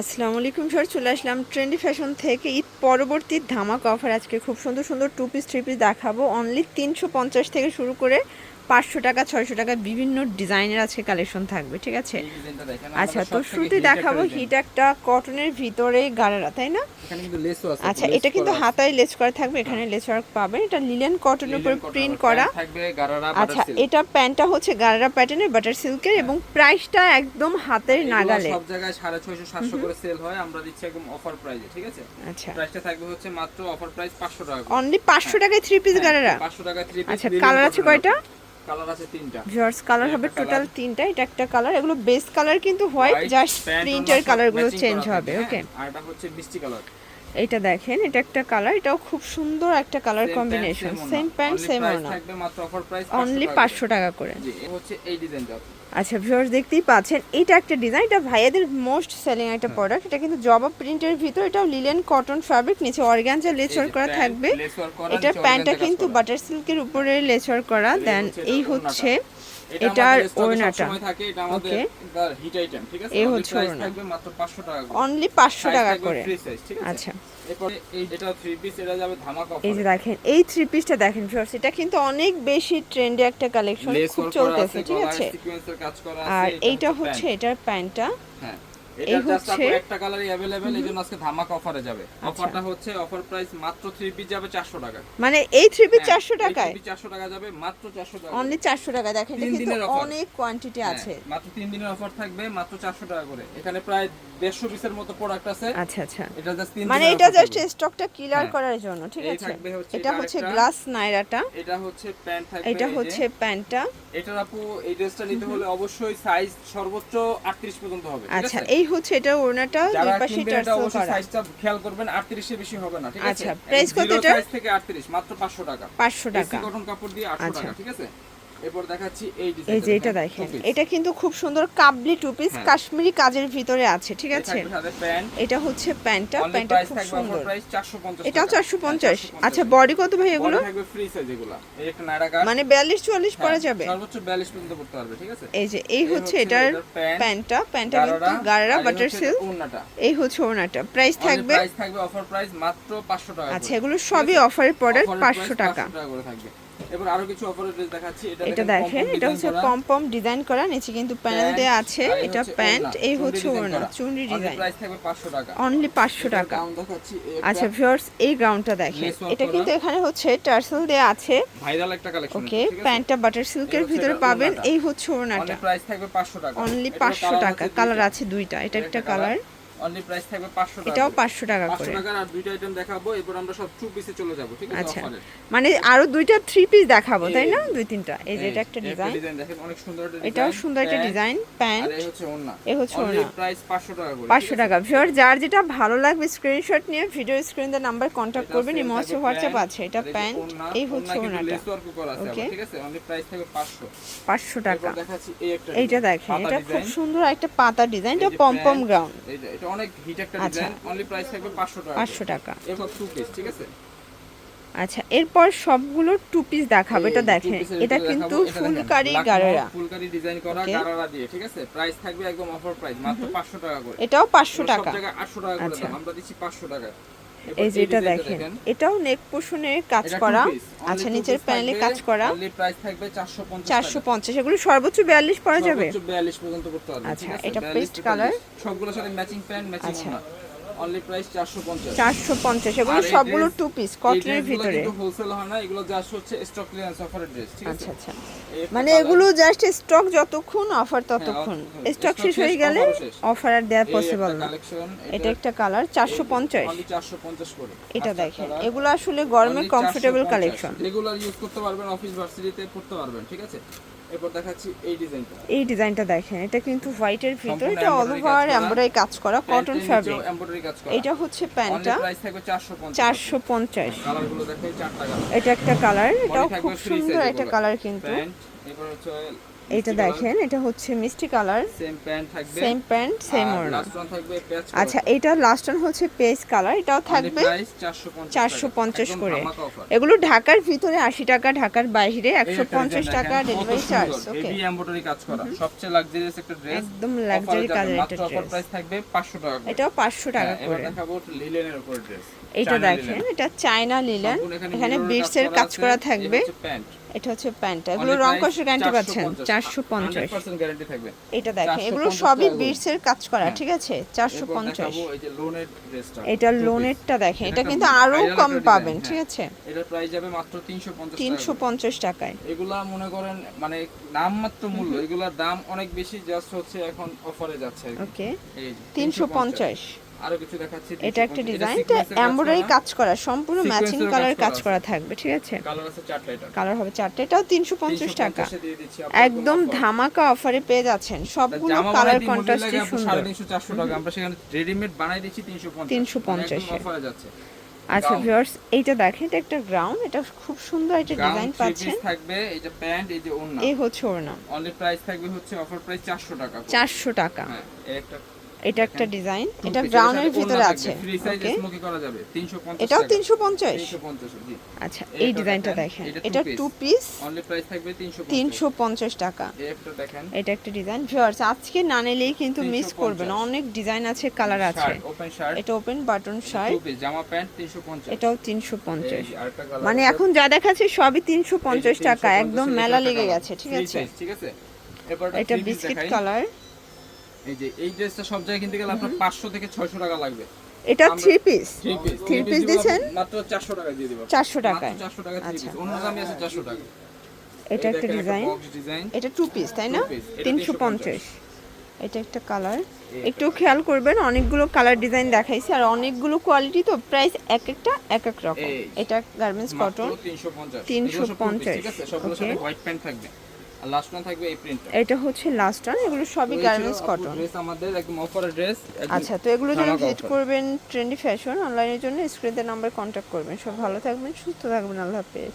আসসালামু আলাইকুম স্যার চলে আসলাম ট্রেন্ডি ফ্যাশন থেকে ঈদ পরবর্তী ধামাক অফার। আজকে খুব সুন্দর সুন্দর টু পিস থ্রি পিস দেখাবো। অনলি তিনশো পঞ্চাশ থেকে শুরু করে পাঁচশো টাকা ছয়শো টাকা বিভিন্ন ডিজাইনের আজকে কালেকশন থাকবে ঠিক আছে? আচ্ছা তো শুরুতে দেখাবো হিট একটা কটনের ভিতরে গাড়ারা তাই না? আচ্ছা এটা কিন্তু হাতায় লেস করা থাকবে এখানে লেস ওয়ার্ক পাবেন। এটা লিলেন কটনের উপর প্রিন্ট করা। আচ্ছা এটা প্যান্টটা হচ্ছে গারারা প্যাটার্নের বাটার সিল্কের এবং প্রাইসটা একদম হাতের নাগালে। সব জায়গায় সাড়ে ছয়শো সাতশো করে সেল হয় আমরা দিচ্ছি একদম অফার প্রাইসে ঠিক আছে? আচ্ছা। প্রাইসটা থাকবে হচ্ছে মাত্র অফার প্রাইস পাঁচশো টাকা অনলি পাঁচশো টাকায় থ্রি পিস গারারা পাঁচশো টাকা থ্রি পিস আচ্ছা কালার আছে কয়টা? কালার আছে তিনটা। ভিউয়ার্স কালার হবে টোটাল তিনটা এটা একটা কালার এগুলো বেস কালার কিন্তু হোয়াইট জাস্ট প্রিন্টের কালারগুলো চেঞ্জ হবে ওকে হ্যাঁ? আর এটা হচ্ছে মিষ্টি কালার এটা দেখেন এটা একটা কালার এটাও খুব সুন্দর একটা colour combination same pant same price only পাঁচশো টাকা করে। আচ্ছা ভিউয়ার্স দেখতেই পাচ্ছেন এটা একটা ডিজাইন এটা ভাইয়াদের মোস্ট সেলিং একটা হ্যাঁ। প্রোডাক্ট এটা কিন্তু জবা প্রিন্টের ভিতর এটাও লিলেন কটন ফ্যাব্রিক নিচে অর্গানজা লেচার করা থাকবে। এটা প্যান্টটা কিন্তু বাটার সিল্কের উপরে লেচার করা দেন এই হচ্ছে এটার ওড়নাটা। থাকে এটা আমাদের হিট আইটেম ঠিক আছে? এই হচ্ছে ওড়না। থাকবে মাত্র 500 টাকা অনলি পাঁচশো Size টাকা করে। আচ্ছা। এই যে দেখেন এই থ্রি পিসটা দেখেন ভিউয়ার্স এটা কিন্তু অনেক বেশি ট্রেন্ডে একটা কালেকশন খুব চলতেছে ঠিক আছে? আর এটা এইটা হচ্ছে এটার প্যান্টটা হ্যাঁ। এই এটা জাস্ট হচ্ছে- আপু একটা কালারই अवेलेबल এইজন্য আজকে ধামাকা অফারে যাবে আচ্ছা। অফারটা হচ্ছে অফার প্রাইস মাত্র থ্রি পিস যাবে 400 টাকা মানে এই থ্রি পিস হ্যাঁ, চারশো এই টাকায় three piece 400 টাকা যাবে মাত্র 400 টাকা অনলি চারশো টাকা দেখেন এটা তিন কিন্তু দিনের offer। অনেক কোয়ান্টিটি হ্যাঁ, আছে মাত্র তিন দিনের অফার থাকবে মাত্র 400 টাকা করে এখানে প্রায় 150 পিসের মতো প্রোডাক্ট আছে আচ্ছা আচ্ছা এটা জাস্ট তিন মানে দিনের এটা offer জাস্ট থাকবে। স্টকটা ক্লিয়ার হ্যাঁ। করার জন্য ঠিক এই আছে থাকবে হচ্ছে এটা হচ্ছে আরেকটা। গ্লাস নাইরাটা এটা হচ্ছে প্যান্ট থাকবে এটা এই যে। হচ্ছে প্যান্টটা এটার আপু এই ড্রেসটা নিতে হলে অবশ্যই সাইজ সর্বোচ্চ 38 পর্যন্ত হবে ঠিক আচ্ছা আছে এই হচ্ছে এটা ওড়নাটা দুই পাশে টার্সেল করা। সাইজটা খেয়াল করবেন 38 এর বেশি হবে না ঠিক আছে? আচ্ছা, প্রাইস কত এটা সাইজ থেকে 38 মাত্র 500 টাকা। 500 টাকা। কটন কাপড় দিয়ে 800 আচ্ছা। টাকা ঠিক আছে? এরপর দেখাচ্ছি এই এই যে এটা দেখেন এটা কিন্তু খুব সুন্দর কাবলি টু পিস হ্যাঁ। কাশ্মীরি কাজের ভিতরে আছে ঠিক আছে? এটা হচ্ছে প্যান্টটা প্যান্টটা খুব সুন্দর। প্রাইস 450 এটাও চারশো পঞ্চাশ। হ্যাঁ, 450 আচ্ছা বডি কত ভাই এগুলো? থাকবে ফ্রি সাইজ এগুলা। এই একটা নাইরা মানে বিয়াল্লিশ চুয়াল্লিশ পরা হ্যাঁ, যাবে? সর্বোচ্চ 42 পর্যন্ত পড়তে পারবে ঠিক আছে? এই যে এই হচ্ছে এটার প্যান্টটা। প্যান্টটা কিন্তু এই বাটার সিল্ক এই হচ্ছে ওনাটা প্রাইস থাকবে প্রাইস থাকবে অফার প্রাইস মাত্র 500 টাকা আচ্ছা। এগুলো সবই? অফারের প্রোডাক্ট পাঁচশো টাকা। 500 টাকা করে থাকবে। এবার আরও কিছু অফারের ড্রেস দেখাচ্ছি। এটা এটা দেখেন এটা হচ্ছে পম পম ডিজাইন করা নিচে কিন্তু প্যানেল দেওয়া আছে। এটা প্যান্ট এই হচ্ছে ওড়না চুনরি ডিজাইন price থাকবে 500 টাকা। অনলি পাঁচশো এটার টাকা। দেখাচ্ছি আচ্ছা ভিউয়ার্স এই গ্রাউন্ডটা দেখেন। এটা কিন্তু এখানে হচ্ছে টার্সেল দেওয়া আছে। ভাইরাল একটা কালেকশন ওকে প্যান্টটা বাটার সিল্কের ভিতরে পাবেন। এই হচ্ছে ওড়নাটা। অনলি প্রাইস থাকবে 500 টাকা। অনলি এটার পাঁচশো colour টাকা। কালার আছে দুইটা। এটা একটা কালার অনলি প্রাইস থাকবে 500 টাকা এটাও করে। পাঁচশো টাকা 500 করে। টাকার আর দুইটা আইটেম দেখাবো এরপর আমরা সব টু পিসে চলে যাব ঠিক আছে? আচ্ছা। অফারে মানে আরও দুইটা থ্রি পিস দেখাবো তাই না? দুই তিনটা। এই যে এটা একটা ডিজাইন ডিজাইন দেখেন অনেক সুন্দর একটা এটাও সুন্দর একটা ডিজাইন আর প্যান্ট এই হচ্ছে ওড়না। এ হচ্ছে অনলি প্রাইস 500 টাকা করে পাঁচশো ঠিক আছে? টাকা। ভিওর যার যেটা ভালো লাগবে স্ক্রিনশট নিয়ে ভিডিও স্ক্রিনে নাম্বার কন্ট্যাক্ট এটা করবেন ইমো আছে হোয়াটসঅ্যাপ আছে এটা আর এই প্যান্ট এই হচ্ছে ওড়না কিন্তু ওড়নাটা। lace work ও করা আছে Okay. আবার, ঠিক আছে? অনলি প্রাইস থাকবে 500 পাঁচশো টাকা। এরপর দেখাচ্ছি এই একটা এইটা দেখেন এটা খুব সুন্দর একটা পাতা ডিজাইন এই এটা পম পম গ্রাউন্ড এই এটা অনেক হিট একটা আচ্ছা। ডিজাইন অনলি প্রাইস থাকবে 500 টাকা। পাঁচশো টাকা। এরপর টু পিস ঠিক আছে? আচ্ছা এরপর সবগুলো টু পিস দেখাবো এটা দেখেন। এটা কিন্তু ফুলকারি গারারা। ফুলকারি ডিজাইন করা গারারা দিয়ে ঠিক আছে? প্রাইস থাকবে একদম অফার প্রাইস মাত্র 500 টাকা করে। এটাও পাঁচশো সব টাকা। জায়গায় 800 টাকা করে আচ্ছা। আমরা দিচ্ছি 500 টাকা। এই যে এটা দেখেন এটাও নেক পোষণের কাজ করা। আচ্ছা নিচের প্যানেলে কাজ করা। only থাকবে 450 চারশো পঞ্চাশ এগুলো সর্বোচ্চ বিয়াল্লিশ পরা যাবে? 42 পর্যন্ত করতে পারবেন আচ্ছা, এটা 42 paste to color? 42 সবগুলোর সাথে ম্যাচিং প্যান্ট ম্যাচিং আচ্ছা। অনলি প্রাইস 450 চারশো পঞ্চাশ এগুলো সবগুলো টু পিস কটনের ভিতরে। কিন্তু হোলসেল হয় না এগুলো জাস্ট হচ্ছে স্টক ক্লিয়ারেন্স অফারের ড্রেস ঠিক আছে? আচ্ছা আচ্ছা। মানে এগুলো জাস্ট স্টক যতক্ষণ অফার ততক্ষণ। হ্যাঁ, স্টক শেষ হয়ে গেলে। অফার আর দেওয়া পসিবল না। এটা একটা কালার চারশো পঞ্চাশ। 450 করে। এটা আচ্ছা, দেখেন এগুলো আসলে গরমে কমফোর্টেবল কালেকশন রেগুলার ইউজ করতে পারবেন অফিস ভার্সিটিতে পড়তে পারবেন ঠিক আছে? এরপর দেখাচ্ছি এই ডিজাইনটা। এই ডিজাইনটা দেখেন এটা কিন্তু হোয়াইটের ভিতর এটা অল ওভার। এমব্রয়ডারি কাজ করা কটন ফ্যাব্রিক এমব্রয়ডারি কাজ করা। এটা হচ্ছে প্যান্টটা। প্রাইস থাকবে 450 চারশো পঞ্চাশ। কালারগুলো দেখো চারটা কালার। এটা একটা কালার এটাও খুব সুন্দর একটা কালার কিন্তু। এরপর হচ্ছে এটা দেখেন এটা হচ্ছে মিষ্টি কালার সেম প্যান্ট থাকবে। সেম প্যান্ট সেম ওড়না আচ্ছা এটা লাস্ট ওয়ান হচ্ছে পেজ কালার এটাও থাকবে প্রাইস 450 চারশো পঞ্চাশ করে। এগুলো ঢাকার ভিতরে আশি টাকা ঢাকার বাইরে একশো পঞ্চাশ টাকা delivery charge okay heavy embroidery কাজ করা। সবচেয়ে লাক্সারিয়াস একটা ড্রেস একদম লাক্সারি কালার ড্রেস প্রাইস থাকবে 500 টাকা এটাও পাঁচশো টাকা হ্যাঁ, এবার করে। দেখাবো লিলেনের উপর ড্রেস এটা দেখেন এটা চায়না লিলেন এখানে বিটস এর কাজ করা থাকবে। এটা হচ্ছে প্যান্টটা এগুলো রং কষের গ্যারান্টি পাচ্ছেন চারশো পঞ্চাশ। 100% গ্যারান্টি থাকবে। এটা দেখেন এগুলো সবই বিটস এর কাজ করা। ঠিক আছে? চারশো পঞ্চাশ। এটা লোনেরটা দেখেন এটা এটা কিন্তু আরও কম পাবেন ঠিক হ্যাঁ। আছে? এটার প্রাইস যাবে মাত্র 350 তিনশো পঞ্চাশ টাকায়। এগুলা মনে করেন মানে নামমাত্র মূল্য। এগুলার দাম অনেক বেশি জাস্ট হচ্ছে এখন অফারে যাচ্ছে ওকে তিনশো 350 পঞ্চাশ। আরও কিছু দেখাচ্ছি। এটা একটা ডিজাইন এটা এমব্রয়ডারি কাজ করা সম্পূর্ণ ম্যাচিং কালার কাজ করা থাকবে ঠিক আছে? কালার আছে চারটা এটা। কালার হবে চারটে এটাও তিনশো পঞ্চাশ টাকা। 350 এ দিয়ে দিচ্ছি একদম ধামাকা অফারে পেয়ে যাচ্ছেন। সবগুলো কালার কন্ট্রাস্টে সুন্দর। 350 400 টাকা। আমরা সেখানে রেডিমেড বানাই দিচ্ছি 350 350 অফারে যাচ্ছে। আচ্ছা। ভিউয়ার্স এইটা দেখেন এটা একটা গ্রাউন্ড এটা খুব সুন্দর একটা ডিজাইন পাচ্ছেন। থাকবে এই যে প্যান্ট এই যে ওড়না। এই হচ্ছে ওড়না। অনলি প্রাইস থাকবে হচ্ছে অফার প্রাইস 400 টাকা করে। চারশো টাকা। হ্যাঁ একটা এটা একটা ডিজাইন এটা ব্রাউনের ভিতরে আছে থাকবে, free size করা যাবে 350 এটাও। তিনশো পঞ্চাশ। 350 জি। আচ্ছা এই ডিজাইনটা দেখেন, এটা। টু পিস অনলি প্রাইস থাকবে 350 তিনশো পঞ্চাশ টাকা। এটা একটা ডিজাইন ভিউয়ার্স আজকে না নিলেই কিন্তু মিস করবেন। অনেক ডিজাইন আছে কালার আছে। ওপেন শার্ট এটা open button shirt two piece জামা প্যান্ট 350 এটাও তিনশো পঞ্চাশ। মানে এখন যা দেখাচ্ছে সবই তিনশো পঞ্চাশ টাকা একদম মেলা লেগে গেছে ঠিক আছে? ঠিক আছে? এটা বিস্কিট কালার এই যে এই ড্রেসটা সব জায়গায় কিনতে গেলে আপনার 500 থেকে 600 টাকা লাগবে। এটা three piece three piece Three মাত্র 400 টাকা দিয়ে দিব। 400 টাকায়। 400 টাকা থ্রি। পিস অন্য আছে 400 টাকা। এটা একটা ডিজাইন এটা টু পিস তাই না? Two piece, এটা তিনশো 350 পঞ্চাশ। এটা একটা কালার একটু খেয়াল করবেন অনেকগুলো কালার ডিজাইন দেখাইছি আর অনেকগুলো কোয়ালিটি তো প্রাইস এক একটা এক এক রকম। এটা গার্মেন্টস কটন 350 350 ঠিক আছে? সবগুলোর সাথে হোয়াইট প্যান্ট থাকবে। লাস্ট ওয়ান থাকবে এই প্রিন্টটা এটা হচ্ছে লাস্ট ওয়ান এগুলো সবই গার্মেন্টস কটন ড্রেস আমাদের একদম অফার ড্রেস আচ্ছা তো এগুলো ধামাকা ভিজিট করবেন ট্রেন্ডি ফ্যাশন অনলাইনের জন্য স্ক্রিনের নাম্বার কন্ট্যাক্ট করবেন। সব ভালো থাকবেন সুস্থ থাকবেন আল্লাহ হাফেজ।